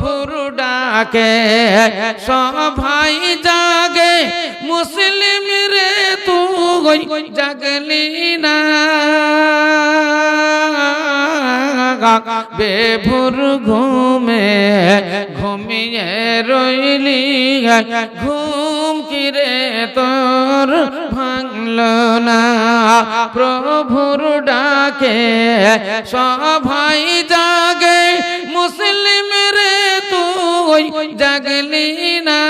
প্রভুর ডাকে সভাই জাগে, মুসলিম রে তুই জাগলি না। বেভুর ঘুমে ঘুমিয়ে রইলি, ঘুম কিরে তোর ভাঙল না। প্রভুর ডাকে সভাই জাগে, মুসলিম জাগলি না।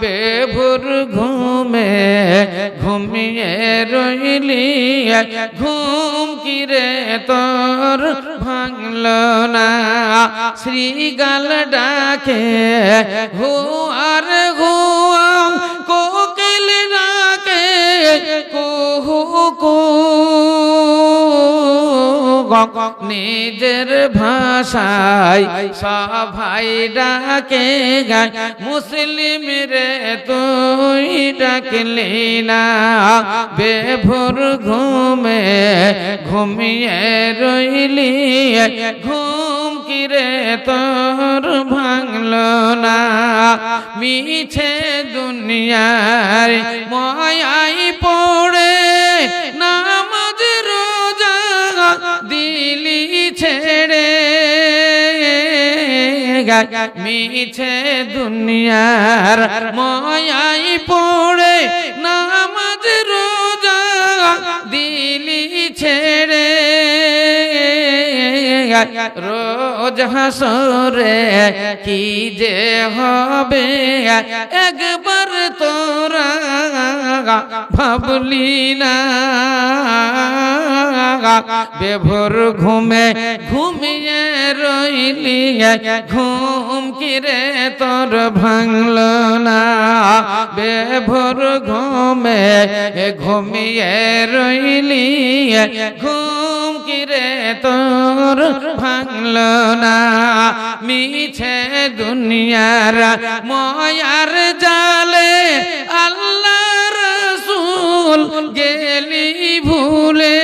বেভুর ঘুমে ঘুমিয়ে রইলি, ঘুম কিরে তোর ভাঙল না। শ্রীগাল ডাকে হুয়ার আর কোকিল নিজের ভাষায় সভাই ডাকে গায়, মুসলিম রে তুই ডাকলি না। বেভোর ঘুমে ঘুমিয়ে রইলি, ঘুম কিরে তোর ভাঙল না। মিছে দুনিয়ার ময়াই পড়ে মিছে দুনিয়ার ময়াই পড়ে নামাজ রোজা দিলি ছেড়ে। রোজ হাসরে কি যে হবে? একবার ভাবলি না। বেভোর ঘুমে ঘুমিয়ে রইলি ঘুম কিরে তোর ভাঙল না। বেভোর ঘুমে ঘুমিয়ে রইলি ঘুম কিরে তোর ভাঙল না। মিছে দুনিয়ার ময়ার জালে আল্লাহ রসুল গেলি ভুলে।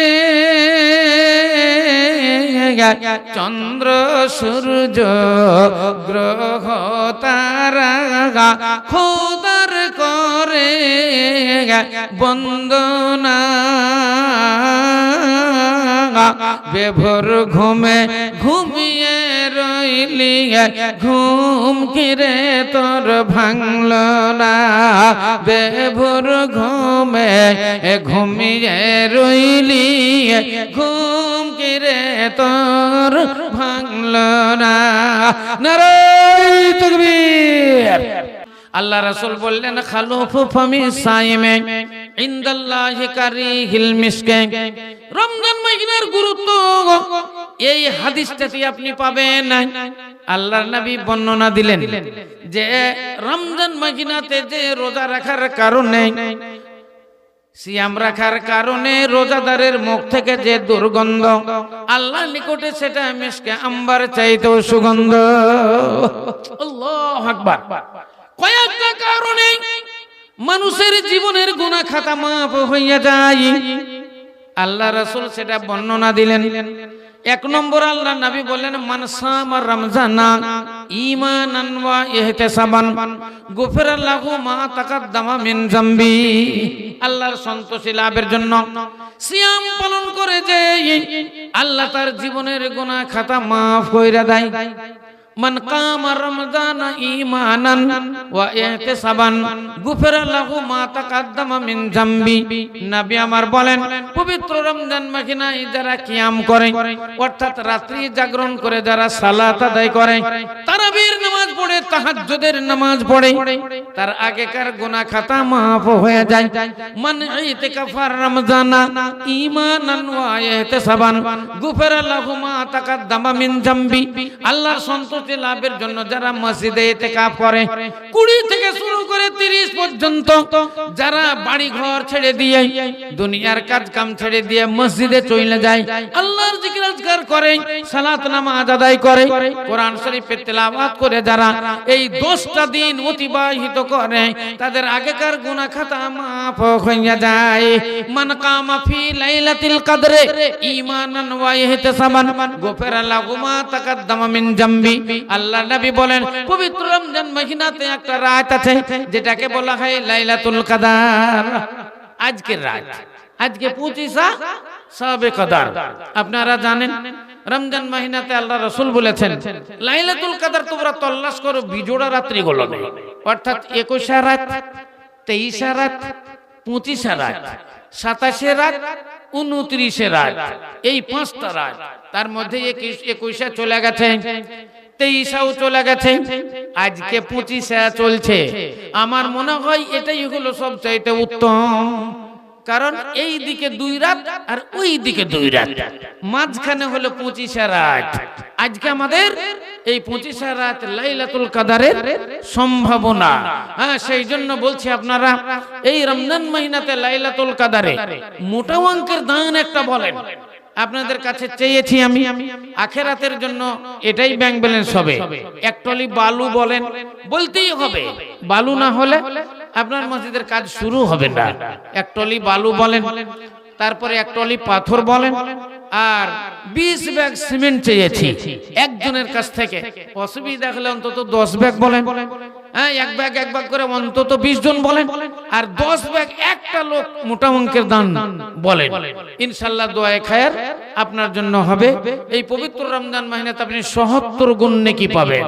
চন্দ্র সূর্য গ্রহ তারা খোদার করে বন্দনা। বেভর ঘুমে ঘুমিয়ে রইলি ঘুম কিরে তোর ভাঙল না। বেভোর ঘুমে ঘুমিয়ে রইলি ঘুম কিরে তোর ভাঙল না। তকবীর। আল্লাহ রাসূল বললেন, খালুফু ফামি সাইমে। রোজাদারের মুখ থেকে যে দুর্গন্ধ আল্লাহ নিকটে সেটা মিসকে আম্বার চাইতেও সুগন্ধ। কয়েকটা কারণে মানুষের জীবনের গুণা খাতা মাফ হইয়া যায়। আল্লাহ রাসূল সেটা বর্ণনা দিলেন। এক নম্বর আল্লাহ নবী বললেন মানসাম রমজানা ঈমানান ওয়া ইহতিসাবান, গুফিরা লাহু মা তাকাদ্দামা মিন জামবি। আল্লাহর সন্তোষী লাভের জন্য সিয়াম পালন করে যে আল্লাহ তার জীবনের গুনাহ খাতা মাফ কইরা দেয়। কামা রমজান ঈমানান ওয়া ইহতিসাবান গুফিরা লাহু মা তাকাদ্দামা মিন জামবি নবী আমার বলেন, পবিত্র রমজান মাসিনায় যারা কিয়াম করে, অর্থাৎ রাত্রি জাগরণ করে যারা সালাত আদায় করে, তারাবির নামাজ পড়ে, তাহাজ্জুদের নামাজ পড়ে, তার আগেকার গুনাহ খাতা মাফ হয়ে যায়। মান ইতিকাফার রমজানা ঈমানান ওয়া ইহতিসাবান গুফিরা লাহু মা তাকাদ্দামা মিন জামবি আল্লাহর সন্তুষ্টি সম্পত্তি লাভের জন্য যারা মসজিদে এতেকাপ করে, কুড়ি থেকে শুরু করে তিরিশ পর্যন্ত যারা বাড়ি ঘর ছেড়ে দিয়ে, দুনিয়ার কাজ কাম ছেড়ে দিয়ে মসজিদে চলে যায়, আল্লাহর জিকির করে, সালাত নামাজ আদায় করে, কোরআন শরীফের তেলাওয়াত করে যারা এই দশটা দিন অতিবাহিত করে, তাদের আগেকার গুনাহ খাতা মাফ হইয়া যায়। মান কামা ফি লাইলাতিল কদরে, ঈমানান ওয়া ইহতিসাবান গুফিরা লাহু মা তাকাদ্দামা মিন জামবি আল্লাহ নবী বলেন, পবিত্র রমজান মাসিনাতে একটা রাত আছে, যেটাকে বলা হয় লাইলাতুল কাদার। আজকের রাত, আজকে পঁচিশা সবে কদর। আপনারা জানেন, রমজান মাহিনাতে আল্লাহ রসুল বলেছেন, লাইলাতুল কাদার তোমরা তল্লাশ করো বিজোড়া রাত্রি গুলো অর্থাৎ একুশা রাত, তেইশা রাত, পঁচিশা রাত, সাতাশে রাত, উনত্রিশে রাত, এই পাঁচটা রাত, তার মধ্যে একুশে চলে গেছে। তেইশাও চলে গেছে। আজকে পঁচিশা চলছে। আমার মনে হয় এটাই হলো সবচাইতে উত্তম। কারণ এই দিকে দুই রাত আর ওই দিকে দুই রাত। মাঝখানে হলো পঁচিশে রাত। আজকে আমাদের এই পঁচিশে রাত লাইলাতুল কাদারের সম্ভাবনা। হ্যাঁ সেই জন্য বলছি আপনারা, এই রমজান মাহিনাতে লাইলাতুল কাদারে মোটা অঙ্কের দান একটা বলেন। আপনাদের কাছে চেয়েছি আমি আখেরাতের জন্য এটাই ব্যাংক ব্যালেন্স হবে। একটলি বালু বলেন বলতেই হবে। বালু না হলে আপনার মসজিদের কাজ শুরু হবে না। একটলি বালু বলেন তারপরে একটলি পাথর বলেন আর বিশ ব্যাগ সিমেন্ট চেয়েছি। একজনের কাছ থেকে অসুবিধা হলে অন্তত দশ ব্যাগ বলেন। হ্যাঁ এক ব্যাগ এক ব্যাগ করে অন্তত বিশ জন বলেন। আর দশ ব্যাগ একটা লোক মোটা অঙ্কের দান বলেন। ইনশাল্লাহ দোয়ায় খায়ের আপনার জন্য হবে। এই পবিত্র রমজান মাহিনাতে আপনি সহত্তর গুণ নেকি পাবেন।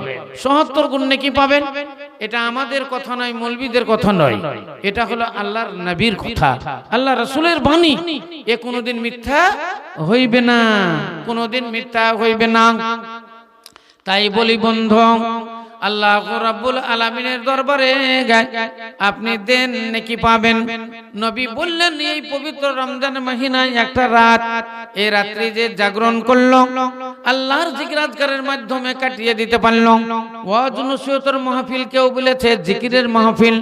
সহত্তর গুণ নেকি পাবেন? এটা আমাদের কথা নয়, মৌলবীদের কথা নয়। এটা হলো আল্লাহর নবীর কথা। আল্লাহ রসুলের বাণী। এ কোনোদিন মিথ্যা হইবে না। কোনোদিন মিথ্যা হইবে না। তাই বলি বন্ধু আল্লাহ রাব্বুল আলামিনের দরবারে আপনি দেন নাকি পাবেন। নবী বললেন, এই পবিত্র রমজান মহিনায় একটা রাত এই রাত্রি যে জাগরণ করল, আল্লাহর জিকিরাজকারের মাধ্যমে কাটিয়ে দিতে পারল। ওয়াজ মাহফিল কেউ বলেছে, জিকিরের মাহফিল।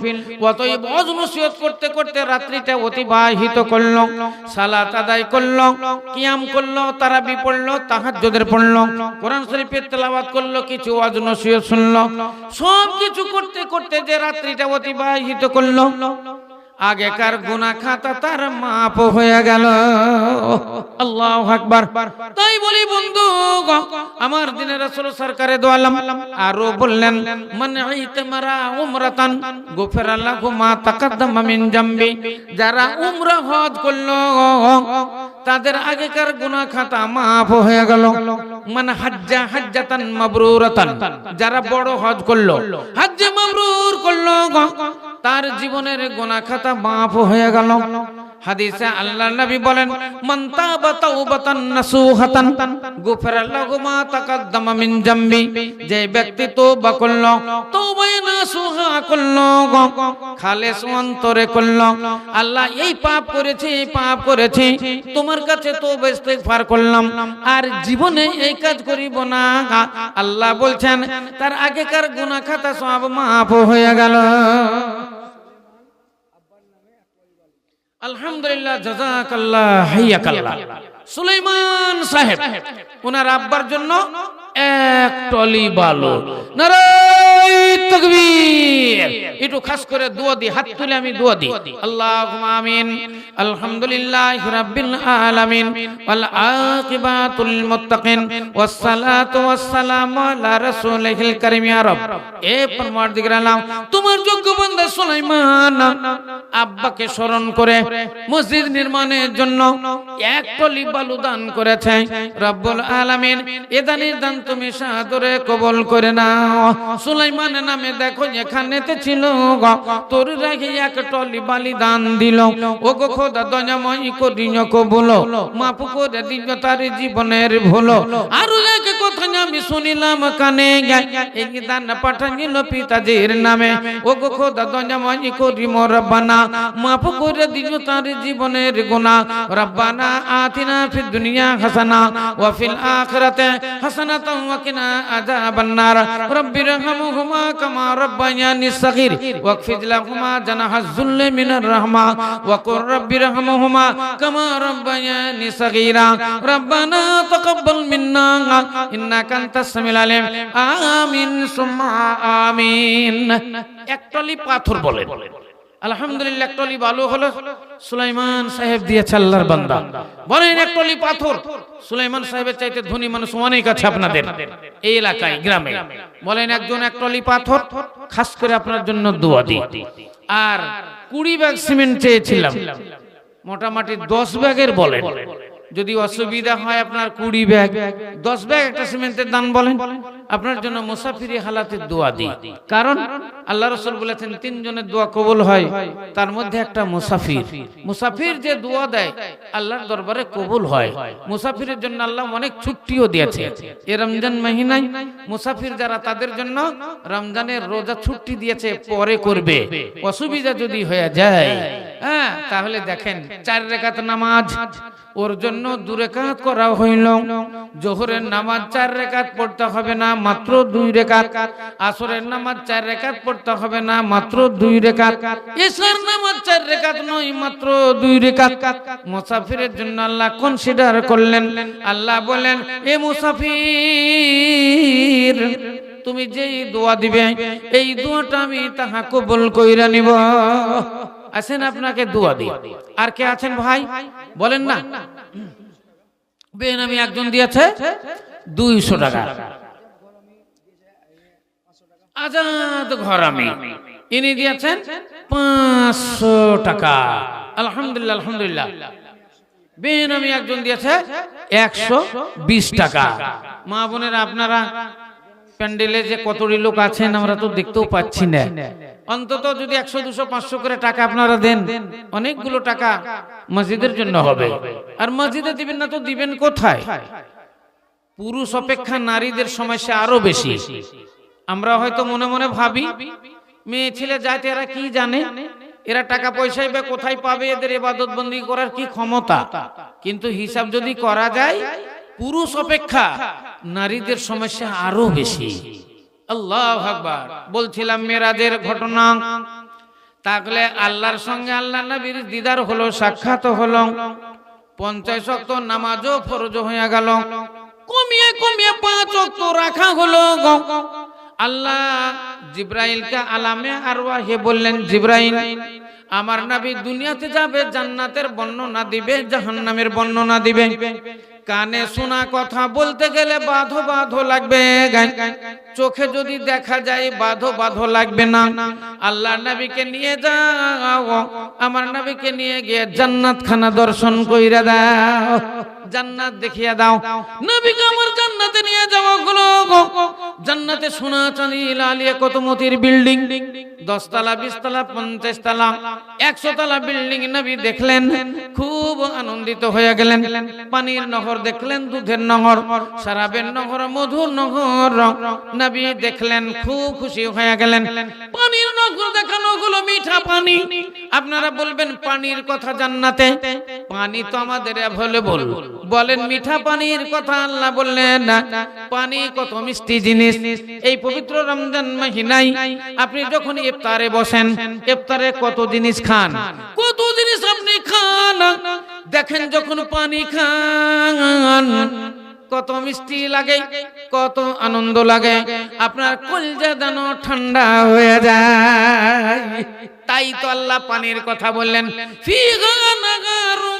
অতএব ওয়াজ করতে করতে রাত্রিটা অতিবাহিত করল, সালাত আদায় করল, কিয়াম করল, তারাবি পড়ল, তাহাজ্জুদের পড়ল, কোরআন শরীফের তেলাওয়াত করল, কিছু ওয়াজ নসিহত শুনলো সব কিছু করতে করতে যে রাত্রিটা অতিবাহিত করল আগেকার গুনা খাতা তার মাপ হয়ে গেল। আল্লাহ আকবার। তাই বলি বন্ধু আমার দিনের রাসূল সরকারে দোয়ালাম আরও বললেন, মান ইতমারা উমরাতান, গুফিরা লাহু মা তাকাদ্দামা মিন জামবি। যারা উমরা হজ করল, তাদের আগেকার গুনা খাতা মাফ হয়ে গেল। মান হাজ্জা হাজ্জাতান মাবরুরাতান, যারা বড় হজ করল। হজ্জে মাবরুর করল তার জীবনের গোনা খাতা মাফ হয়ে গেল। হাদিসে আল্লাহ নবী বলেন, মান তাবা তাওবাতান নাসুহাতান, গুফিরা লাহু মা তাকাদ্দামা মিন জামবি যে ব্যক্তি তওবা করল, তওবায়ে নাসুহা করল খালেস অন্তরে করল, আল্লাহ এই পাপ করেছি এই পাপ করেছি, তোমার কাছে তওবা ইস্তেগফার করলাম, আর জীবনে এই কাজ করিব না আল্লাহ বলছেন, তার আগেকার গুনাহ খাতা সব মাফ হয়ে গেল। আলহামদুলিল্লাহ জাজাকাল্লাহ হাইয়াকাল্লাহ। সুলাইমান সাহেব ওনার আব্বার জন্য এক টলি বালু। নারাই তাকবীর একটু খাস করে দোয়া দি হাত তুলে আমি দোয়া দি। আল্লাহুম্মা আমিন। আলহামদুলিল্লাহি রাব্বিল আলামিন। ওয়াল আকিবাতুল মুত্তাকিন। ওয়াস সালাতু ওয়াস সালামু আলা রাসূলিল কারীম ইয়া রব। এ পরমার্দিগার আলাম তোমার যোগ্য বান্দা সুলাইমান আব্বাকে স্মরণ করে মসজিদ নির্মাণের জন্য এক টলি বালু দান করেছে। রব্বুল আলামিন এ দানের দান তুমি সাদরে কবল করে নাও। সুলাইমান নামে দেখো এখানেতে ছিল গো, তোর রাখি এক টলি বালি দান দিল। ও গো খোদা দয়াময় করিও কবুল। মাফ করে দিও তার জীবনের ভুল। আর আমি শুনিলাম কানে এই দান পাঠাইল পিতাজির নামে। ও গো খোদা দয়াময় করি মোর রব্বানা মাফ করে দিও তার জীবনের গুনাহ রব্বানা আতিনা ফিদ দুনিয়া হাসানা, ওয়া ফিল আখিরাতে হাসানাতাও ওয়া কিনা আযাবান নার রব্বির রহমহুমা কামা রব্বায়ানি সগীর ওয়াকফিজ লাহুমা জানাহাজ যুল্লি মিনার রাহমা। ওয়া কুর রব্বির রহমহুমা কামা রব্বায়ানি সগীরা। রব্বানা তাকাব্বাল মিন্না, ইন্নাকা আমিন, সুম্মা আমিন। একটলি পাথর বলেন। আলহামদুলিল্লাহ একটলি ভালো হলো সুলাইমান সাহেব দিয়েছে আল্লাহর বান্দা। বলেন একটলি পাথর। সুলাইমান সাহেবের চাইতে ধনী মানুষ অনেক আছে আপনাদের। এই এলাকায়, গ্রামে। বলেন, একজন একটলি পাথর, খাস করে আপনার জন্য দোয়া দিই। আর কুড়ি ব্যাগ সিমেন্ট চেয়েছিলাম। মোটামুটি দশ ব্যাগের বলেন। যদি অসুবিধা হয় আপনার কুড়ি ব্যাগ, দশ ব্যাগ একটা সিমেন্টের দাম বলেন, আপনার জন্য মুসাফিরি হালাতে দোয়া দিই। কারণ আল্লাহ রসুল বলেছেন, তিনজনের দোয়া কবুল হয়, তার মধ্যে একটা মুসাফির। মুসাফির যে দোয়া দেয়, আল্লাহর দরবারে কবুল হয়। মুসাফিরের জন্য আল্লাহ অনেক ছুটিও দিয়েছে। এ রমজান মাহিনায় মুসাফির যারা তাদের জন্য রমজানের রোজা ছুটি দিয়েছে, পরে করবে। অসুবিধা যদি হয়ে যায় হ্যাঁ তাহলে দেখেন চার রেখাত নামাজ ওর জন্য দু রেখাত করা হইল। জোহরের নামাজ চার রেখাত পড়তে হবে না মাত্র দুই রেখাত। আসরের নামাজ চার রেখাত পড়তে হবে না মাত্র দুই রেখাত। এসার নামাজ চার রেখাত নয় মাত্র দুই রেখাত। মুসাফিরের জন্য আল্লাহ কনসিডার করলেন। আল্লাহ বলেন এ মুসাফির তুমি যেই দোয়া দিবে এই দোয়াটা আমি তাহা কবুল কইরা নিব। আছেন আপনাকে দোয়া দিয়ে আর কে আছেন ভাই? বলেন না। বেনামি একজন দিয়েছে দুইশো টাকা। আজাদ ঘর আমি। ইনি দিয়েছেন পাঁচশো টাকা। আলহামদুলিল্লাহ আলহামদুলিল্লাহ। বেন আমি একজন দিয়েছে একশো বিশ টাকা। মা বোনেরা আপনারা প্যান্ডেলে যে কতটি লোক আছেন আমরা তো দেখতেও পাচ্ছি না। অন্তত যদি একশো, দুশো, পাঁচশো করে টাকা আপনারা দেন, অনেকগুলো টাকা মসজিদের জন্য হবে। আর মসজিদে দিবেন না তো দিবেন কোথায়? পুরুষ অপেক্ষা নারীদের সমস্যা আরও বেশি। আমরা হয়তো মনে মনে ভাবি, মেয়ে, ছেলে যাতে এরা কি জানে? এরা টাকা পয়সাই বা কোথায় পাবে? এদের এবাদত বন্দি করার কি ক্ষমতা? কিন্তু হিসাব যদি করা যায়, পুরুষ অপেক্ষা নারীদের সমস্যা আরও বেশি। আল্লাহ বলছিলাম, মেরাজের ঘটনা। তাহলে আল্লাহর সঙ্গে আল্লাহ নবীর দিদার হলো, সাক্ষাৎ হলো। পঞ্চাশ অক্ত নামাজও ফরজ হয়ে গেল। কমিয়ে কমিয়ে পাঁচ অক্ত রাখা হলো আল্লাহ জিব্রাইলকে আলামে আর হে বললেন, জিব্রাইল, আমার নবী দুনিয়াতে যাবে, জান্নাতের বর্ণনা দিবে, জাহান্নামের বর্ণনা দিবে। কানে শোনা কথা বলতে গেলে বাধো বাধো লাগবে চোখে যদি দেখা যায় বাধো বাধো লাগবে না। আল্লাহ নবীকে নিয়ে যাও, আমার নবীকে নিয়ে গিয়ে জান্নাত খানা দর্শন কইরা দাও। জান্নাত দেখিয়ে দাও। নবীকে আমার জান্নাতে নিয়ে যাও গুলো জান্নাতে সোনা চাঁদি লালিয়ে কত মতির বিল্ডিং, দশতলা, বিশতলা পঞ্চাশ তলা একশো তলা বিল্ডিং নবী দেখলেন, খুব আনন্দিত হয়ে গেলেন। পানির নহর দেখলেন, দুধের নহর সারাবের নহর, মধুর নহর। নবী দেখলেন, খুব খুশি হয়ে গেলেন। পানির নহর দেখানো গুলো মিঠা পানি। আপনারা বলবেন, পানির কথা জান্নাতে? পানি তো আমাদের অ্যাভেলেবল বলেন, মিঠা পানির কথা আল্লাহ বললেন, পানি কত মিষ্টি জিনিস। এই পবিত্র রমজান মাহিনাই আপনি যখন ইফতারে বসেন, ইফতারে কত জিনিস খান? কত জিনিস আপনি খান? দেখেন যখন পানি খান, কত মিষ্টি লাগে, কত আনন্দ লাগে, আপনার কলজা দান ঠান্ডা হয়ে যায়। তাই তো আল্লাহ পানির কথা বললেন। নাগারুম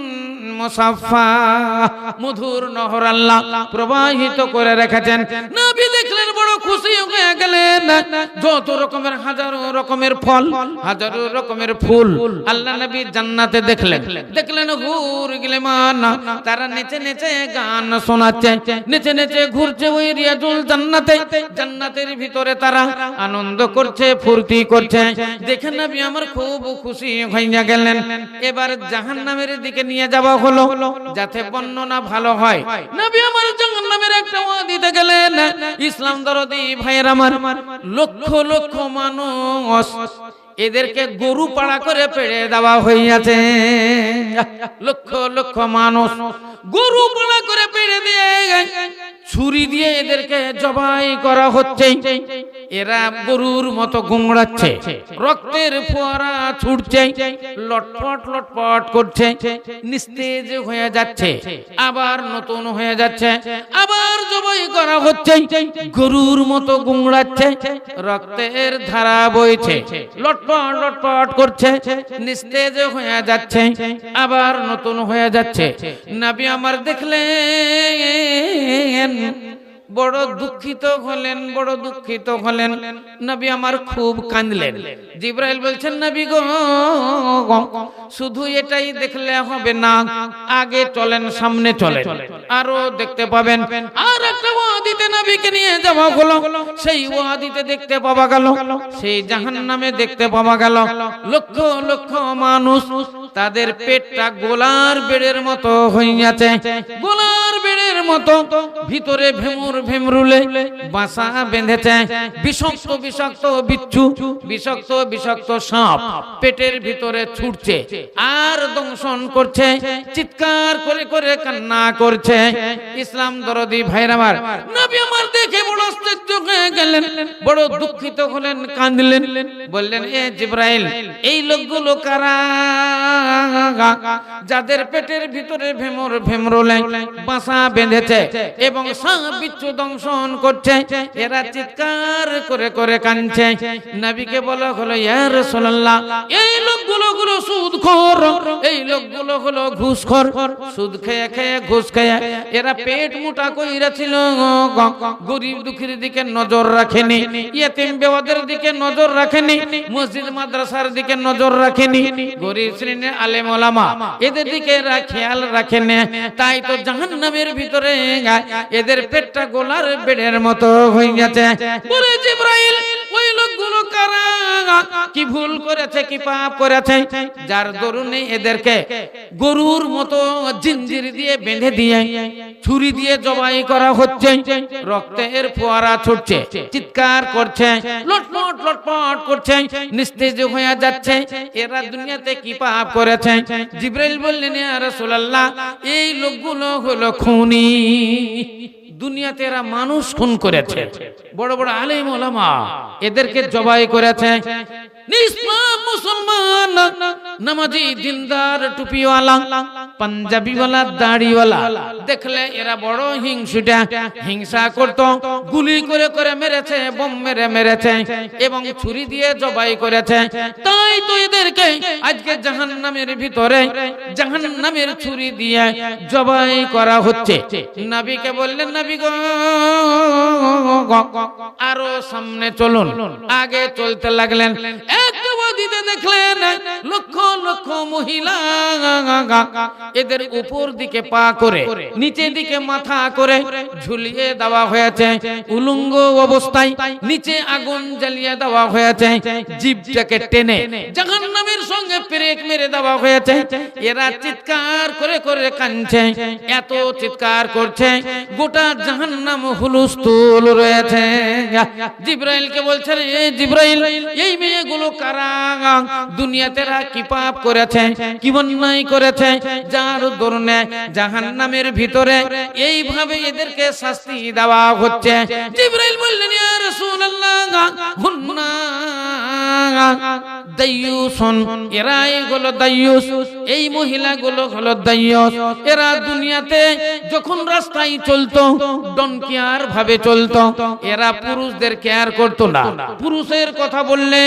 মিন মুসাফফা, মধুর নহর আল্লাহ প্রবাহিত করে রেখেছেন। নবী দেখলেন বড় খুশি হয়ে গেলেন। যত রকমের হাজারো রকমের ফল, হাজারো রকমের ফুল আল্লাহ নবী জান্নাতে দেখলেন। দেখলেন হুর গিলেমান, তারা নেচে নেচে গান শোনাচ্ছে, নেচে নেচে ঘুরছে ওই রিয়াজুল জান্নাতে। জান্নাতের ভিতরে তারা আনন্দ করছে, ফুর্তি করছে। দেখে নবী আমার খুব খুশি হইয়া গেলেন। এবার জাহান্নামের দিকে নিয়ে যাওয়া হলো। যাতে বর্ণনা ভালো হয়। নবী আমার জাহান্নামের একটা ওয়া দিতে গেলেন ইসলাম দরদি ভাইয়ের আমার লক্ষ লক্ষ মানুষ এদেরকে গরু পাড়া করে পেড়ে দেওয়া হইয়াছে। লক্ষ লক্ষ মানুষ গরু পাড়া করে পেড়ে দিয়ে ছুরি দিয়ে এদেরকে জবাই করা হচ্ছে। এরা গরুর মতো গুমড়াচ্ছে, রক্তের ফোয়ারা ছুটছে লটপট লটপট করছে, নিস্তেজ হয়ে যাচ্ছে, আবার নতুন হয়ে যাচ্ছে, আবার জবাই করা হচ্ছে। গরুর মতো গুমড়াচ্ছে, রক্তের ধারা বইছে লটপট লটপট করছে নিস্তেজ হয়ে যাচ্ছে আবার নতুন হয়ে যাচ্ছে। নাবি আমার দেখলেন বড় দুঃখিত হলেন, বড় দুঃখিত হলেন। নবী আমার খুব কাঁদলেন। জিব্রাইল বলছেন, নবী গো, শুধু এটাই দেখলে হবে না, আগে চলেন, সামনে চলেন। আরও দেখতে পাবেন। আর একটা ওয়াদিতে নবীকে নিয়ে যাওয়া হলো। সেই ওয়াদিতে দেখতে পাওয়া গেল, সেই জাহান্নামে দেখতে পাওয়া গেল। লক্ষ লক্ষ মানুষ তাদের পেটটা গোলার বেড়ের মতো হইয়াছে। গোলার মতো ভিতরে ভেমুর ভেমরুলে বাসা বেঁধেছে। বিষাক্ত বিষাক্ত বিচ্ছু সাপ পেটের ভিতরে ছুটছে আর দংশন করছে, চিৎকার করে করে কান্না করছে। ইসলাম দরদি নবী আমার দেখে বড় আশ্চর্য হয়ে গেলেন, বড় দুঃখিত হলেন, কাঁদলেন। বললেন, এ জিব্রাইল, এই লোকগুলো কারা? যাদের পেটের ভিতরে ভেমর ভেমরোলে বাসা বেঁধেছে এবং সাপ বিচ্ছু দংশন করছে। এরা চিৎকার করে করে কাঁদছে। নবীকে বলা হলো ইয়া রাসূলুল্লাহ এই লোকগুলো গুলো সুদখোর। এই লোকগুলো হলো ঘুষখোর। সুদ খেয়ে খেয়ে ঘুষ খেয়ে এরা পেট মোটা কইরা ছিল গরিব দুঃখীর দিকে নজর রাখেনি ইয়েতিম বেওয়াদের দিকে নজর রাখেনি মসজিদ মাদ্রাসার দিকে নজর রাখেনি। গরিব শ্রেণির আলেম ওলামা এদের দিকে এরা খেয়াল রাখেনি। তাই তো জাহান্নামের ভিতরে এদের পেটটা গোলার বেড়ের মতো হয়ে গেছে। বলে জিব্রাইল কারা? কি ভুল করেছে, কি পাপ করেছে? যার এদেরকে গরুর মতো জিঞ্জির দিয়ে বেঁধে দিয়ে, ছুরি দিয়ে জবাই করা হচ্ছে। রক্তের ফোয়ারা ছুটছে, চিৎকার করছে, লটপট লটপট করছে, নিস্তেজ হয়ে যাচ্ছে। এরা দুনিয়াতে কি পাপ করেছে? জিব্রাইল বললেন রাসূলুল্লাহ, এই লোকগুলো হলো খুনি। দুনিয়াতে এরা মানুষ খুন করেছে। বড় বড় আলেম ওলামা এদেরকে জবাই করেছে। নিষ্পাপ মুসলমান, নামাজি দিনদার, টুপিওয়ালা ছুরি দিয়ে জবাই তাই তো এদেরকে আজকে ভিতরে ছুরি দিয়ে জবাই করা হচ্ছে। নবীকে বললেন, নবী গো, আরও সামনে চলুন। আগে চলতে লাগলেন। দিতে দেখলেন লক্ষ লক্ষ মহিলা এদের উপর দিকে পা করে, নিচে দিকে মাথা করে ঝুলিয়ে দেওয়া হয়েছে। উলঙ্গ অবস্থায় নিচে আগুন জ্বালিয়ে দেওয়া হয়েছে। জীবটাকে টেনে জাহান্নামের সঙ্গে পেরেক মেরে দেওয়া হয়েছে। এরা চিৎকার করে করে কাঁদছে, এত চিৎকার করছে, গোটা জাহান্নাম হুলুস্থুল রয়েছে। জিব্রাইলকে বলছেন এই জিব্রাইল, এই মেয়েগুলো কারা দুনিয়াতে এরা দুনিয়াতে যখন রাস্তায় চলতো, ডন কেয়ার ভাবে চলতো, এরা পুরুষদের কেয়ার করতো না। পুরুষের কথা বললে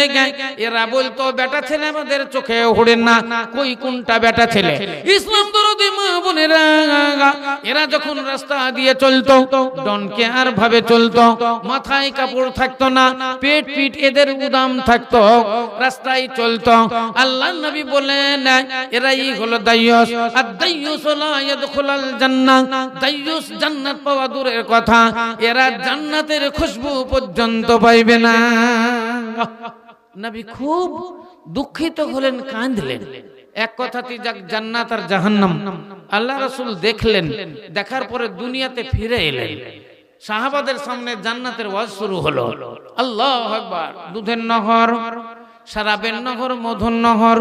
এরা বলতো বেটা ছেলে আমাদের চোখে ওড়ে না। কই কোনটা বেটা ছেলে? ইসলাম দরদি মা বোনেরা, এরা যখন রাস্তা দিয়ে চলতো, ডন কেয়ার ভাবে চলতো, মাথায় কাপড় থাকতো না, পেট পিট এদের উদাম থাকতো, রাস্তায় চলতো। আল্লাহ নবী বলেন, এরাই হলো দাইয়ুস। আর দাইয়ুস লা ইয়াদখুলাল জান্নাহ। দাইয়ুস জান্নাত পাওয়া দূরের কথা। এরা জান্নাতের খুশবু পর্যন্ত পাইবে না। নবী খুব দুঃখিত হলেন, কাঁদলেন। এক কথাতে যাক, জান্নাত আর জাহান্নাম। আল্লাহ রাসূল দেখলেন, দেখার পরে দুনিয়াতে ফিরে এলেন। সাহাবাদের সামনে জান্নাতের ওয়াজ শুরু হলো। আল্লাহ আকবার, দুধের নহর সারাবের নহর, মধুর নহর,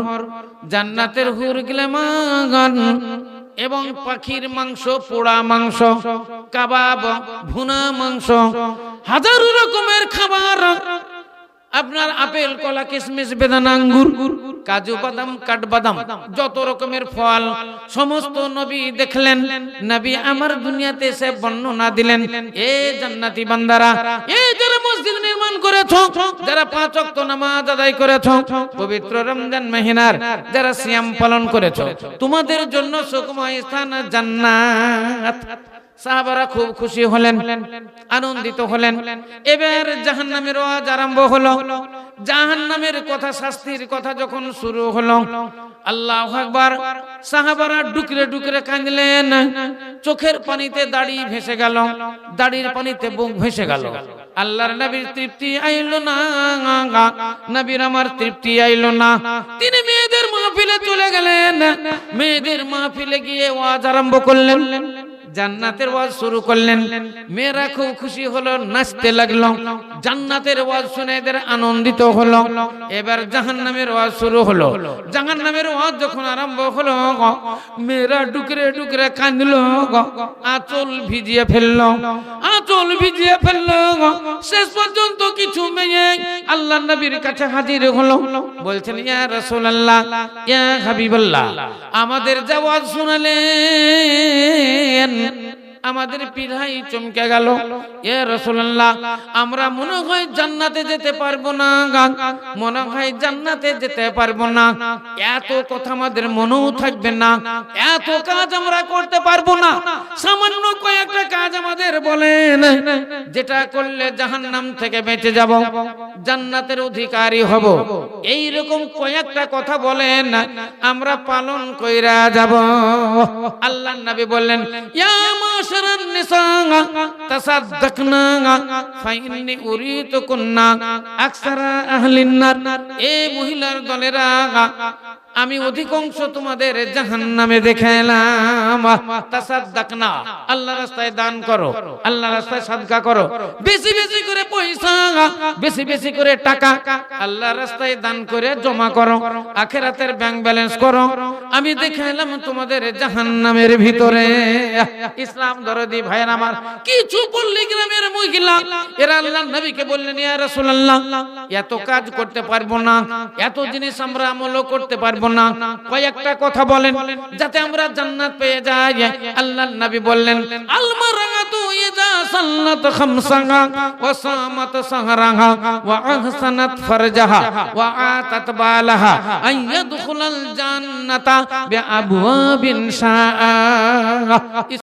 জান্নাতের হুর গেলে মাগান, এবং পাখির মাংস, পোড়া মাংস, কাবাব, ভুনা মাংস, হাজার রকমের খাবার। আপনার আপেল, কলা, কিশমিশ, বেদানা, আঙ্গুর, কাজু, বাদাম, কাঠবাদাম, যত রকমের ফল, সমস্ত নবী দেখলেন। নবী আমার দুনিয়াতে এসে বর্ণনা দিলেন, এ জান্নাতি বান্দারা, এ যারা মসজিদ নির্মাণ করেছ, যারা পাঁচ ওয়াক্ত নামাজ আদায় করেছ, পবিত্র রমজান মহিনার যারা সিয়াম পালন করেছ, তোমাদের জন্য সুখময় স্থান জান্নাত। সাহাবারা খুব খুশি হলেন, আনন্দিত হলেন। এবার জাহান্নামের ওয়াজ আরম্ভ হলো। জাহান্নামের কথা, শাস্তির কথা যখন শুরু হলো, আল্লাহ আকবার সাহাবারা ডুকরে ডুকরে কাঁদলেন। চোখের পানিতে দাড়ি ভেসে গেল, দাড়ির পানিতে বুক ভেসে গেল। আল্লাহর নবীর তৃপ্তি আইলো না, নবীর আমার তৃপ্তি আইলো না। তিনি মেয়েদের মাহফিলে চলে গেলেন। মেয়েদের মাহফিলে গিয়ে ওয়াজ আরম্ভ করলেন। জান্নাতের ওয়াজ শুরু করলেন। মেয়েরা খুব খুশি হলো, নাচতে লাগল। জান্নাতের ওয়াজ শুনে এদের আনন্দিত হলো। এবার জাহান্নামের ওয়াজ শুরু হলো। জাহান্নামের ওয়াজ যখন আরম্ভ হলো মেয়েরা ডুকরে ডুকরে কাঁদলো আঁচল ভিজিয়ে ফেলল। আঁচল ভিজিয়ে ফেলল শেষ পর্যন্ত কিছু মেয়ে আল্লাহ নবীর কাছে হাজির হলো। বলছেন, ইয়া রাসূলুল্লাহ, ইয়া হাবিবাল্লাহ, আমাদের যা ওয়াজ শোনালেন আমাদের পিড়াই চমকে গেল। এ রসুল্লাহ আমরা মনে হয় জান্নাতে যেতে পারব না মনে হয় জান্নাতে যেতে পারব না। এত কথা আমাদের মনেও থাকবে না। এত কাজ আমরা করতে পারব না। সামান্য কয়েকটা কাজ আমাদের বলেন, যেটা করলে জাহান নাম থেকে বেঁচে যাব, জান্নাতের অধিকারী হব। এই রকম কয়েকটা কথা বলেন, আমরা পালন কইরা যাব। আল্লাহ নবী বললেন, ইয়া মাশারান নিসা তাসাদদাকনা ফাইন্নি উরিতুকুন্না আকসারা আহলিন নার এ মহিলার দলেরা আমি অধিকাংশ তোমাদের জাহান্নামে দেখে এলাম তাসাদদাকনা আল্লাহ রাস্তায় দান করো আল্লাহ রাস্তায় সাদকা করো। বেশি বেশি করে পয়সা, বেশি বেশি করে টাকা আল্লাহ রাস্তায় দান করে জমা করো, আখেরাতের ব্যাংক ব্যালেন্স করো। আমি দেখে এলাম তোমাদের জাহান্নামের ভিতরে। ইসলাম দরদি ভাইয়ের আমার কিছু পল্লী গ্রামের মহিলা, এরা আল্লাহ নবীকে বললেন, ইয়া রাসূলুল্লাহ, এত কাজ করতে পারব না, এত জিনিস আমরা আমলও করতে পারব না। কয়েকটা কথা বলেন, যাতে আমরা জান্নাত পেয়ে যাই। আল্লাহ নবী বললেন আল মারাতু ইযা সাল্লাত খামসাহা ওয়া সামাত সাহরাহা ওয়া আহসানাত ফারজাহা ওয়া আতাত বালাহা আন জান্নাতা বিআবওয়াবিন শাআ।